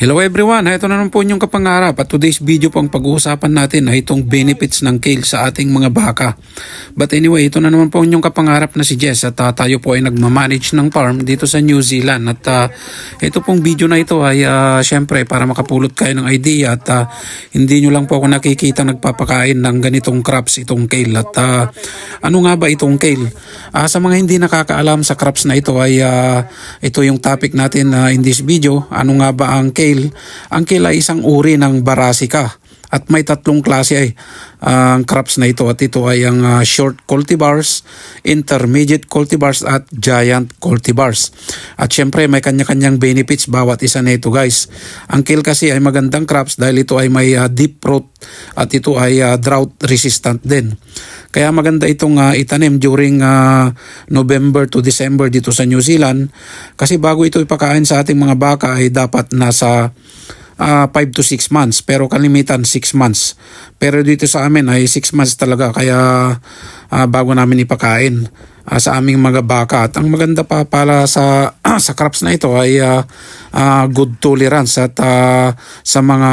Hello everyone, ito na naman po inyong kapangarap at today's video po ang pag-uusapan natin ay itong benefits ng kale sa ating mga baka. But anyway, ito na naman po inyong kapangarap na si Jess at uh, tayo po ay nagmamanage ng farm dito sa New Zealand at uh, ito pong video na ito ay uh, syempre para makapulot kayo ng idea at uh, hindi nyo lang po ako nakikita nagpapakain ng ganitong crops itong kale at uh, ano nga ba itong kale? Uh, sa mga hindi nakakaalam sa crops na ito ay uh, ito yung topic natin uh, in this video. Ano nga ba ang kale? Ang kale ay isang uri ng barasica at may tatlong klase ay uh, ang crops na ito at ito ay ang uh, short cultivars, intermediate cultivars at giant cultivars. At syempre may kanya-kanyang benefits bawat isa na ito guys. Ang kale kasi ay magandang crops dahil ito ay may uh, deep root at ito ay uh, drought resistant din. Kaya maganda itong uh, itanim during uh, November to December dito sa New Zealand kasi bago ito ipakain sa ating mga baka ay dapat nasa uh, 5 to 6 months pero kalimitan 6 months. Pero dito sa amin ay 6 months talaga kaya uh, bago namin ipakain uh, sa aming mga baka. At ang maganda pa pala sa sa crops na ito ay uh, uh, good tolerance at uh, sa mga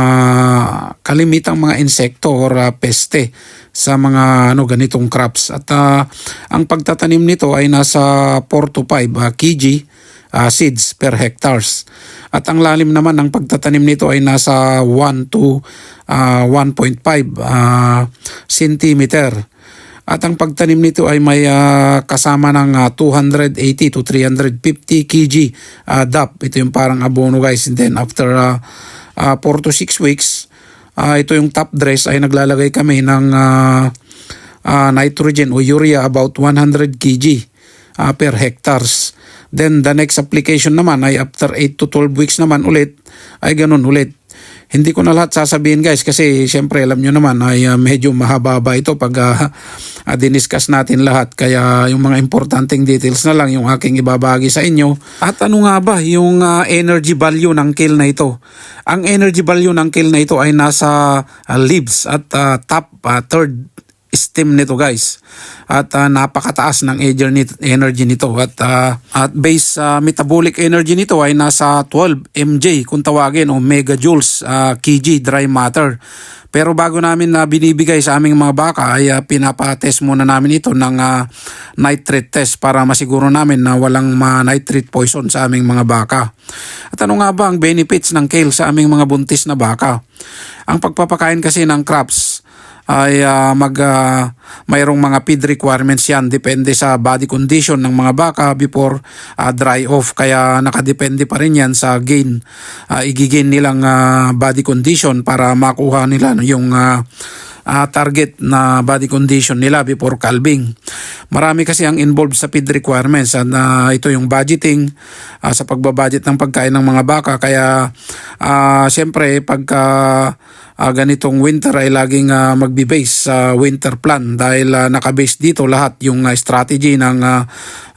kalimitang mga insekto or uh, peste sa mga ano ganitong crops. At uh, ang pagtatanim nito ay nasa 4 to 5 uh, kg uh, seeds per hectares. At ang lalim naman ng pagtatanim nito ay nasa 1 to uh, 1.5 uh, centimeter. At ang pagtanim nito ay may uh, kasama ng uh, 280 to 350 kg uh, DAP. Ito yung parang abono guys. And then after uh, uh, 4 to 6 weeks, uh, ito yung top dress ay naglalagay kami ng uh, uh, nitrogen o urea about 100 kg uh, per hectares. Then the next application naman ay after 8 to 12 weeks naman ulit ay ganun ulit. Hindi ko na lahat sasabihin guys kasi syempre alam nyo naman ay uh, medyo mahaba-haba ito pag uh, uh, diniscuss natin lahat. Kaya yung mga importanteng details na lang yung aking ibabagi sa inyo. At ano nga ba yung uh, energy value ng kale na ito? Ang energy value ng kale na ito ay nasa uh, leaves at uh, top uh, third stem nito guys at uh, napakataas ng energy nito at uh, at base uh, metabolic energy nito ay nasa 12 mj kung tawagin o megajoules uh, kg dry matter pero bago namin na uh, binibigay sa aming mga baka ay uh, pinapa-test muna namin ito ng uh, nitrate test para masiguro namin na walang ma-nitrate poison sa aming mga baka. At ano nga ba ang benefits ng kale sa aming mga buntis na baka? Ang pagpapakain kasi ng crops ay uh, mag uh, mayroong mga feed requirements yan. Depende sa body condition ng mga baka before uh, dry off. Kaya nakadepende pa rin yan sa gain uh, igigain nilang uh, body condition para makuha nila yung uh, uh, target na body condition nila before calving. Marami kasi ang involved sa feed requirements at uh, ito yung budgeting uh, sa pagbabudget ng pagkain ng mga baka kaya uh, siyempre pagka uh, ganitong winter ay laging uh, magbe-base sa uh, winter plan dahil uh, nakabase dito lahat yung uh, strategy ng uh,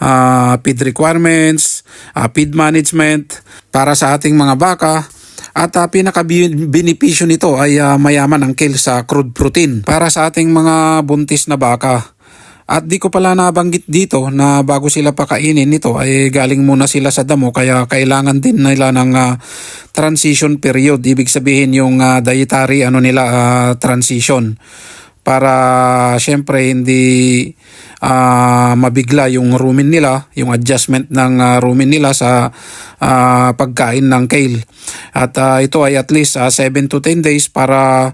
uh, feed requirements, uh, feed management para sa ating mga baka at uh, pinaka-benepisyo nito ay uh, mayaman ang kale sa crude protein para sa ating mga buntis na baka. At di ko pala nabanggit dito na bago sila pakainin nito ay galing muna sila sa damo kaya kailangan din nila ng uh, transition period. Ibig sabihin yung uh, dietary ano nila uh, transition para syempre hindi uh, mabigla yung rumen nila, yung adjustment ng uh, rumen nila sa uh, pagkain ng kale. At uh, ito ay at least uh, 7 to 10 days para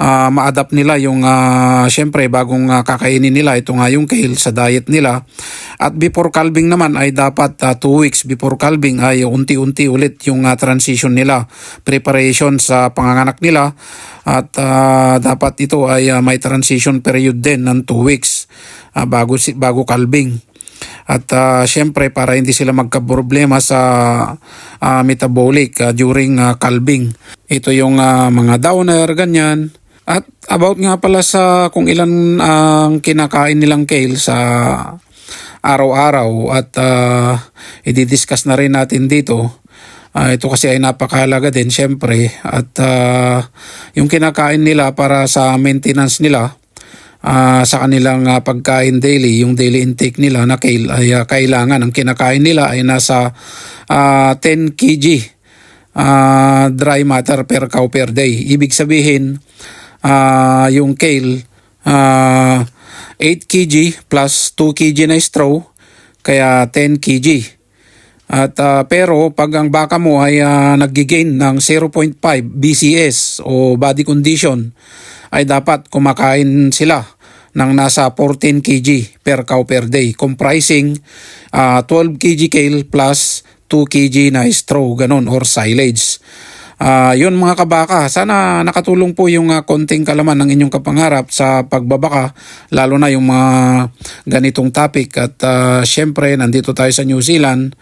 uh, ma-adapt nila yung uh, syempre bagong uh, kakainin nila. Ito nga yung kale sa diet nila. At before calving naman ay dapat 2 uh, weeks before calving ay unti-unti ulit yung uh, transition nila. Preparation sa panganganak nila. At uh, dapat ito ay uh, may transition period din ng 2 weeks uh, bago bago calving. At uh, syempre para hindi sila magka-problema sa uh, metabolic uh, during uh, calving. Ito yung uh, mga downer, ganyan. At about nga pala sa kung ilan ang uh, kinakain nilang kale sa araw-araw at uh, i-discuss na rin natin dito. Uh, ito kasi ay napakahalaga din syempre at uh, yung kinakain nila para sa maintenance nila uh, sa kanilang uh, pagkain daily, yung daily intake nila na kale, ay uh, kailangan ang kinakain nila ay nasa uh, 10 kg ah, dry matter per cow per day. Ibig sabihin, ah, yung kale, ah, 8 kg plus 2 kg na straw, kaya 10 kg. At ah, pero pag ang baka mo ay uh, naggigain ng 0.5 BCS o body condition ay dapat kumakain sila ng nasa 14 kg per cow per day comprising ah, 12 kg kale plus 2 kg na straw ganun or silage. Ah, yun mga kabaka, sana nakatulong po yung ah, konting kalaman ng inyong kapangarap sa pagbabaka, lalo na yung mga ganitong topic. At ah, syempre, nandito tayo sa New Zealand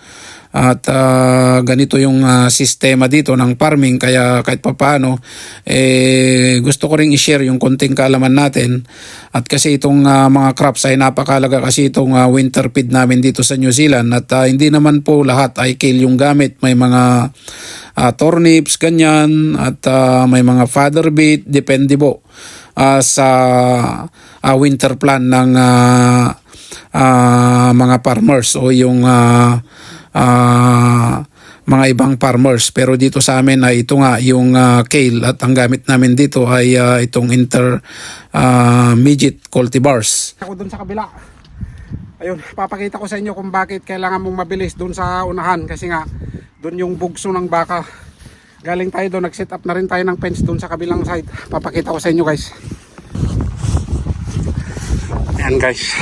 at ah, ganito yung ah, sistema dito ng farming. Kaya kahit papaano eh, gusto ko ring i-share yung konting kaalaman natin. At kasi itong ah, mga crops ay napakalaga kasi itong ah, winter feed namin dito sa New Zealand. At ah, hindi naman po lahat ay kale yung gamit. May mga ah, turnips ganyan. At ah, may mga fodder beet depende po ah, sa ah, winter plan ng ah, ah, mga farmers o yung ah, ah, mga ibang farmers pero dito sa amin ay ito nga yung ah, kale at ang gamit namin dito ay ah, itong inter midget cultivars Ako dun sa kabila. Ayun, papakita ko sa inyo kung bakit kailangan mong mabilis dun sa unahan kasi nga dun yung bugso ng baka. Galing tayo doon, nag-set up na rin tayo ng fence dun sa kabilang side. Papakita ko sa inyo guys. Ayan guys.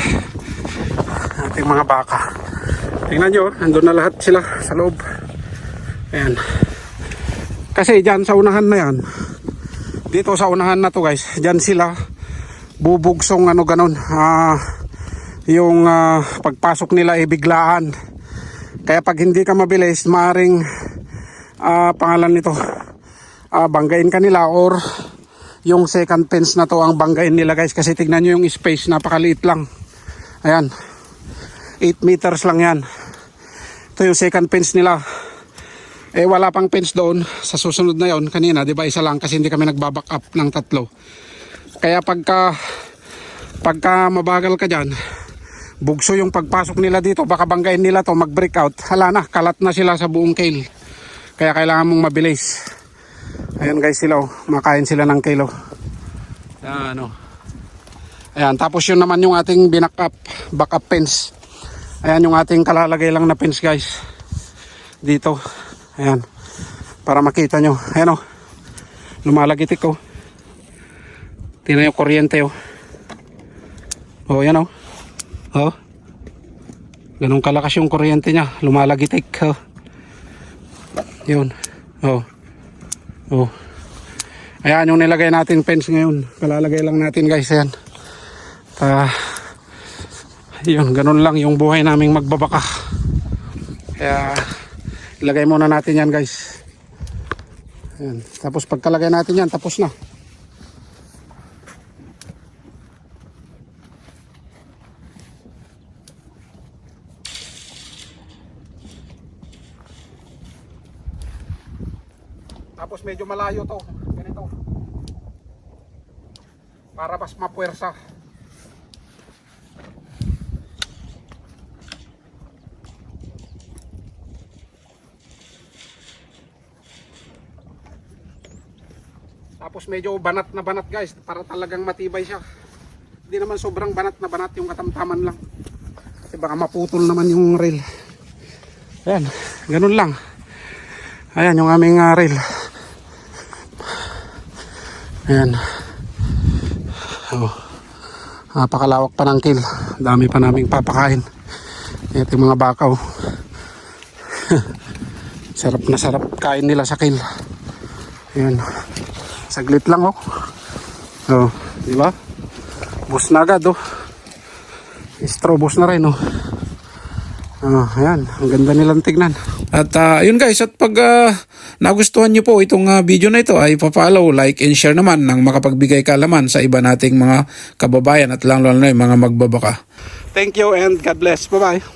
Ating mga baka. Tingnan nyo, nandun na lahat sila sa loob. Ayan. Kasi dyan sa unahan na yan, dito sa unahan na to guys, dyan sila bubugsong ano ganon. Ah, yung ah, pagpasok nila ay biglaan. Kaya pag hindi ka mabilis, maring ah, pangalan nito, ah, banggain ka nila or yung second fence na to ang banggain nila guys kasi tignan nyo yung space napakaliit lang ayan 8 meters lang yan. Ito yung second fence nila. Eh wala pang fence doon. Sa susunod na yon kanina di ba isa lang kasi hindi kami nagbaback up ng tatlo. Kaya pagka pagka mabagal ka dyan bugso yung pagpasok nila dito. Baka banggain nila to mag break out hala na kalat na sila sa buong kale. Kaya kailangan mong mabilis. Ayan guys sila oh. Makain sila ng ayan oh. Ayan tapos yun naman yung ating binak up back up fence ayan yung ating kalalagay lang na fence guys. Dito. Ayan. Para makita nyo. Ayan oh. Lumalagitik oh tingnan yung kuryente oh. Oh yan oh. Oh. Ganun kalakas yung kuryente niya. Lumalagitik oh. Yun. Oh. Oh. Ayan yung nilagay natin fence ngayon. Kalalagay lang natin guys. Ayan. Ah yun ganun lang yung buhay naming magbabaka kaya ilagay muna natin yan guys ayan. tapos pagkalagay natin yan tapos na Tapos medyo malayo to. Ganito. Para mas mapuwersa. Tapos medyo banat na banat guys para talagang matibay siya. Hindi naman sobrang banat na banat yung katamtaman lang. Kasi baka maputol naman yung rail. Ayan, ganun lang. Ayan yung aming uh, rail. Ayan. Oh. Napakalawak pa ng kill. Dami pa naming papakain. Ito yung mga bakaw. sarap na sarap kain nila sa kill. Ayan. Saglit lang oh. Oh, di ba? Bus na agad oh. Istro bus na rin oh. Oh, ayan, ang ganda nilang tignan. At ah, yun guys, at pag ah, nagustuhan nyo po itong ah, video na ito ay pa-follow, like and share naman ng makapagbigay kaalaman sa iba nating mga kababayan at lang lalo na yung mga magbabaka. Thank you and God bless. Bye-bye.